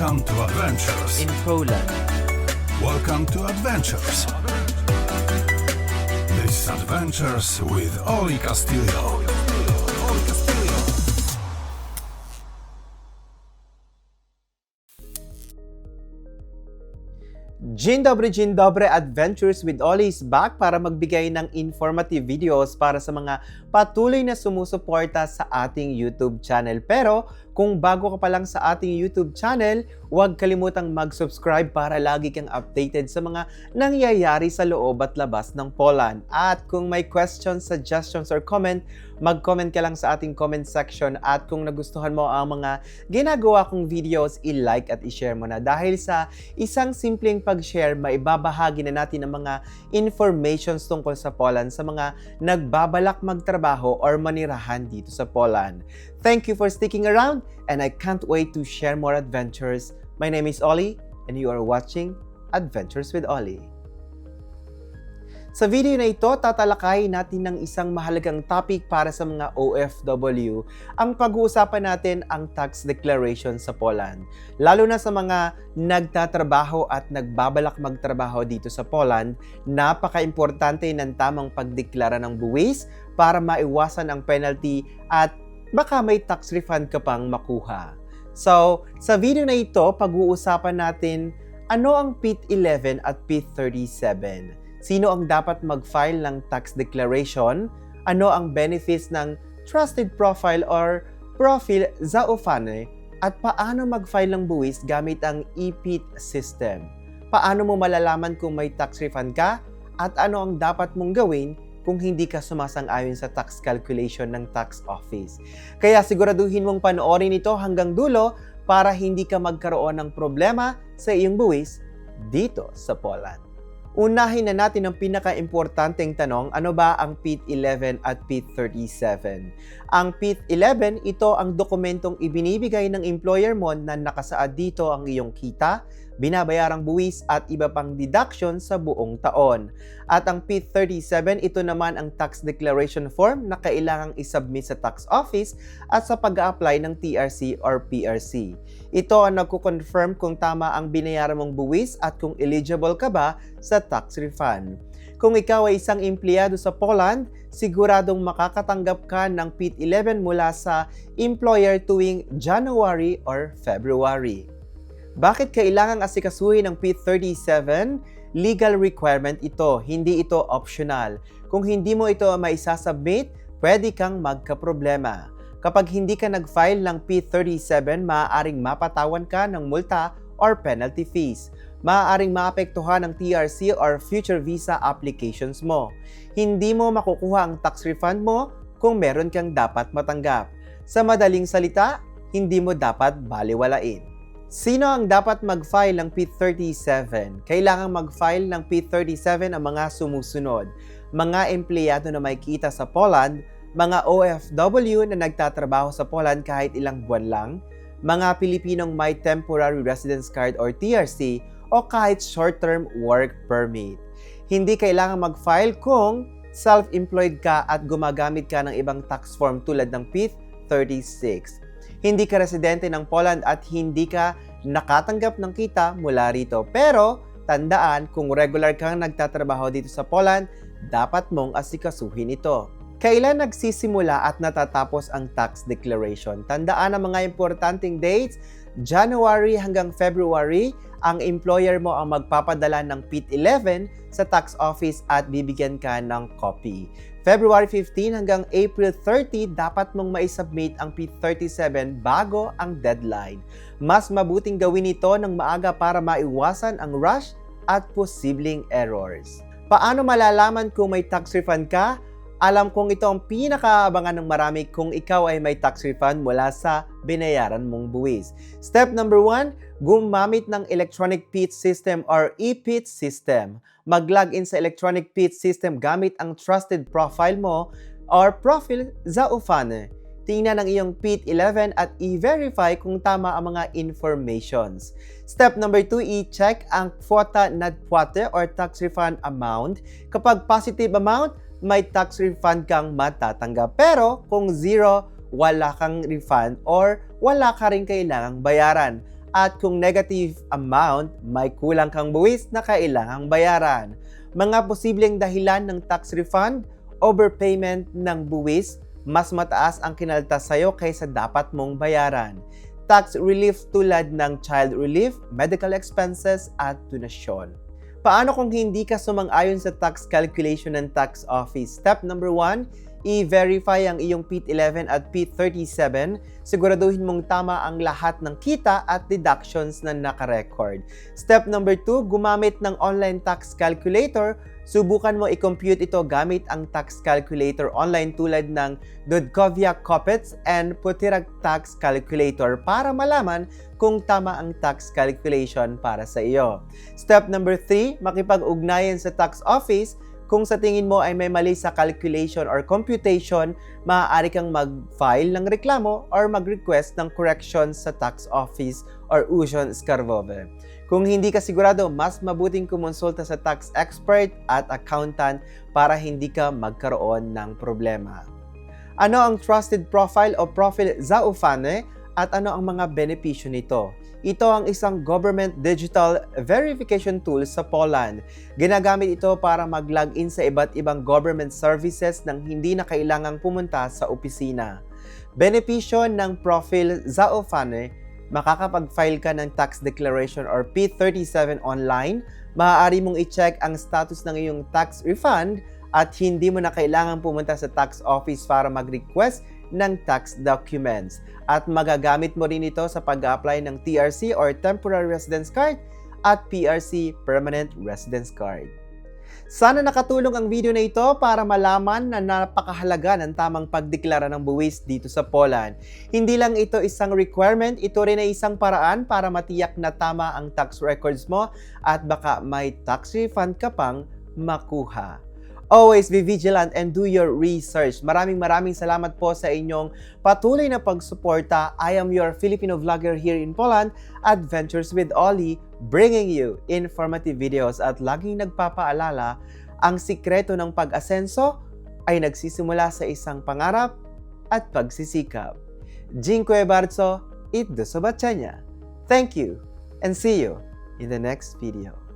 Welcome to Adventures. in Poland. Welcome to Adventures. This is Adventures with Oli Castillo. Dzień dobry, dzień dobry. Adventures with Ollie is back para magbigay ng informative videos para sa mga patuloy na sumusuporta sa ating YouTube channel. Pero kung bago ka pa lang sa ating YouTube channel, huwag kalimutang mag-subscribe para lagi kang updated sa mga nangyayari sa loob at labas ng Poland. At kung may questions, suggestions, or comment, mag-comment ka lang sa ating comment section at kung nagustuhan mo ang mga ginagawa kong videos, i-like at i-share mo na. Dahil sa isang simpleng pag-share, maibabahagi na natin ang mga informations tungkol sa Poland sa mga nagbabalak magtrabaho or manirahan dito sa Poland. Thank you for sticking around and I can't wait to share more adventures. My name is Ollie and you are watching Adventures with Ollie. Sa video na ito, tatalakayin natin ng isang mahalagang topic para sa mga OFW. Ang pag-uusapan natin ang tax declaration sa Poland. Lalo na sa mga nagtatrabaho at nagbabalak magtrabaho dito sa Poland, napaka-importante ng tamang pagdeklara ng buwis para maiwasan ang penalty at baka may tax refund ka pang makuha. So, sa video na ito, pag-uusapan natin ano ang PIT 11 at PIT 37 sino ang dapat mag-file ng tax declaration, ano ang benefits ng trusted profile or profile zaufane, at paano mag-file ng buwis gamit ang e-PIT system. Paano mo malalaman kung may tax refund ka at ano ang dapat mong gawin kung hindi ka sumasang-ayon sa tax calculation ng tax office. Kaya siguraduhin mong panoorin ito hanggang dulo para hindi ka magkaroon ng problema sa iyong buwis dito sa Poland. Unahin na natin ang pinaka-importanteng tanong, ano ba ang PIT 11 at PIT 37? Ang PIT 11, ito ang dokumentong ibinibigay ng employer mo na nakasaad dito ang iyong kita, binabayarang buwis at iba pang deduction sa buong taon. At ang PIT 37, ito naman ang tax declaration form na kailangang isubmit sa tax office at sa pag apply ng TRC or PRC. Ito ang nagko-confirm kung tama ang binayaran mong buwis at kung eligible ka ba sa tax refund. Kung ikaw ay isang empleyado sa Poland, siguradong makakatanggap ka ng PIT 11 mula sa employer tuwing January or February. Bakit kailangang asikasuhin ng P37? Legal requirement ito, hindi ito optional. Kung hindi mo ito maisasubmit, pwede kang magkaproblema. Kapag hindi ka nag-file ng P37, maaaring mapatawan ka ng multa or penalty fees. Maaaring maapektuhan ng TRC or future visa applications mo. Hindi mo makukuha ang tax refund mo kung meron kang dapat matanggap. Sa madaling salita, hindi mo dapat baliwalain. Sino ang dapat mag-file ng P37? Kailangan mag-file ng P37 ang mga sumusunod. Mga empleyado na may kita sa Poland, mga OFW na nagtatrabaho sa Poland kahit ilang buwan lang, mga Pilipinong may Temporary Residence Card or TRC o kahit short-term work permit. Hindi kailangan mag-file kung self-employed ka at gumagamit ka ng ibang tax form tulad ng PIT 36 hindi ka residente ng Poland at hindi ka nakatanggap ng kita mula rito. Pero, tandaan, kung regular kang nagtatrabaho dito sa Poland, dapat mong asikasuhin ito. Kailan nagsisimula at natatapos ang tax declaration? Tandaan ang mga importanteng dates. January hanggang February, ang employer mo ang magpapadala ng PIT-11 sa tax office at bibigyan ka ng copy. February 15 hanggang April 30, dapat mong maisubmit ang P37 bago ang deadline. Mas mabuting gawin ito ng maaga para maiwasan ang rush at posibleng errors. Paano malalaman kung may tax refund ka? Alam kong ito ang pinakaabangan ng marami kung ikaw ay may tax refund mula sa binayaran mong buwis. Step number 1, gumamit ng electronic PIT system or e-PIT system. Mag-log in sa electronic PIT system gamit ang trusted profile mo or profile Zaufane. Tingnan ang iyong PIT 11 at i-verify kung tama ang mga informations. Step number 2, i-check ang kwota nadpwate or tax refund amount. Kapag positive amount, may tax refund kang matatanggap. Pero kung zero, wala kang refund or wala ka rin kailangang bayaran. at kung negative amount, may kulang kang buwis na kailangang bayaran. Mga posibleng dahilan ng tax refund, overpayment ng buwis, mas mataas ang kinaltas sa'yo kaysa dapat mong bayaran. Tax relief tulad ng child relief, medical expenses at donasyon. Paano kung hindi ka sumang-ayon sa tax calculation ng tax office? Step number 1, i-verify ang iyong PIT-11 at PIT-37. Siguraduhin mong tama ang lahat ng kita at deductions na nakarecord. Step number 2, gumamit ng online tax calculator. Subukan mo i-compute ito gamit ang tax calculator online tulad ng Dudkovia Kopets and Putirag Tax Calculator para malaman kung tama ang tax calculation para sa iyo. Step number 3, makipag-ugnayan sa tax office kung sa tingin mo ay may mali sa calculation or computation, maaari kang mag-file ng reklamo or mag-request ng correction sa tax office or Usion Skarvove. Kung hindi ka sigurado, mas mabuting kumonsulta sa tax expert at accountant para hindi ka magkaroon ng problema. Ano ang trusted profile o profile Zaufane at ano ang mga benepisyo nito? Ito ang isang government digital verification tool sa Poland. Ginagamit ito para mag-login sa iba't ibang government services nang hindi na kailangang pumunta sa opisina. Benepisyo ng profile Zaufane, makakapag-file ka ng tax declaration or P37 online, maaari mong i-check ang status ng iyong tax refund at hindi mo na kailangan pumunta sa tax office para mag-request ng tax documents. At magagamit mo rin ito sa pag-apply ng TRC or Temporary Residence Card at PRC Permanent Residence Card. Sana nakatulong ang video na ito para malaman na napakahalaga ng tamang pagdeklara ng buwis dito sa Poland. Hindi lang ito isang requirement, ito rin ay isang paraan para matiyak na tama ang tax records mo at baka may tax refund ka pang makuha. Always be vigilant and do your research. Maraming maraming salamat po sa inyong patuloy na pagsuporta. I am your Filipino vlogger here in Poland, Adventures with Ollie, bringing you informative videos at laging nagpapaalala, ang sikreto ng pag-asenso ay nagsisimula sa isang pangarap at pagsisikap. Dziękuję bardzo i do zobaczenia. Thank you and see you in the next video.